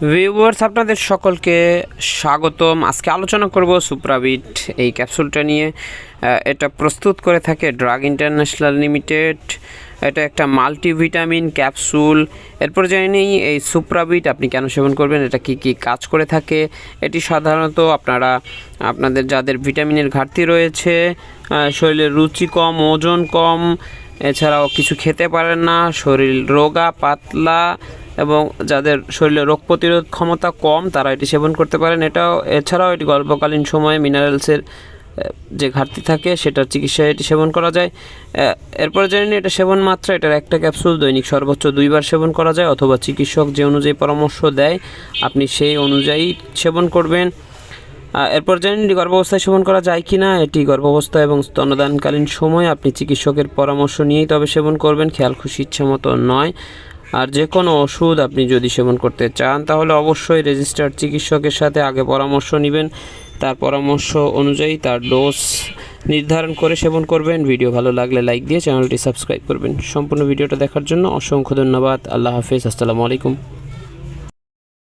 Viewers আপনাদের সকলকে স্বাগতম। আজকে আলোচনা করব সুপ্রাবিট, এই ক্যাপসুলটা নিয়ে। এটা প্রস্তুত করে থাকে ড্রাগ ইন্টারন্যাশনাল লিমিটেড। এটা একটা মাল্টিভিটামিন ক্যাপসুল। এরপর জেনে নিই, এই সুপ্রাবিট আপনি কেন সেবন করবেন? এটা কি কি কাজ করে থাকে? এটি সাধারণত আপনারা, আপনাদের যাদের ভিটামিনের ঘাটতি রয়েছে শরীরের রুচি কম, ওজন কম, এছাড়াও কিছু খেতে পারেন না, শরীর রোগা, পাতলা এবং যাদের শরীরে রোগ প্রতিরোধ ক্ষমতা কম, তারা এটি সেবন করতে পারেন। এটাও, এছাড়াও এটি গল্পকালীন সময়ে মিনারেলসের যে ঘাটতি থাকে, সেটার চিকিৎসায় এটি সেবন করা যায়। এরপরে জেনে এটা সেবন মাত্রা, এটার একটা ক্যাপসুল দৈনিক সর্বোচ্চ দুইবার সেবন করা যায়, অথবা চিকিৎসক যে অনুযায়ী পরামর্শ দেয়, আপনি সেই অনুযায়ী সেবন করবেন। এরপর জানেন এটি গর্ভাবস্থায় সেবন করা যায় কি না এটি গর্ভাবস্থা এবং স্তনদানকালীন সময় আপনি চিকিৎসকের পরামর্শ নিয়েই তবে সেবন করবেন, খেয়াল খুশি ইচ্ছে মতো নয়। আর যে কোনো ওষুধ আপনি যদি সেবন করতে চান, তাহলে অবশ্যই রেজিস্টার্ড চিকিৎসকের সাথে আগে পরামর্শ নেবেন। তার পরামর্শ অনুযায়ী তার ডোজ নির্ধারণ করে সেবন করবেন। ভিডিও ভালো লাগলে লাইক দিয়ে চ্যানেলটি সাবস্ক্রাইব করবেন। সম্পূর্ণ ভিডিওটা দেখার জন্য অসংখ্য ধন্যবাদ। আল্লাহ হাফিজ। আসসালামু আলাইকুম।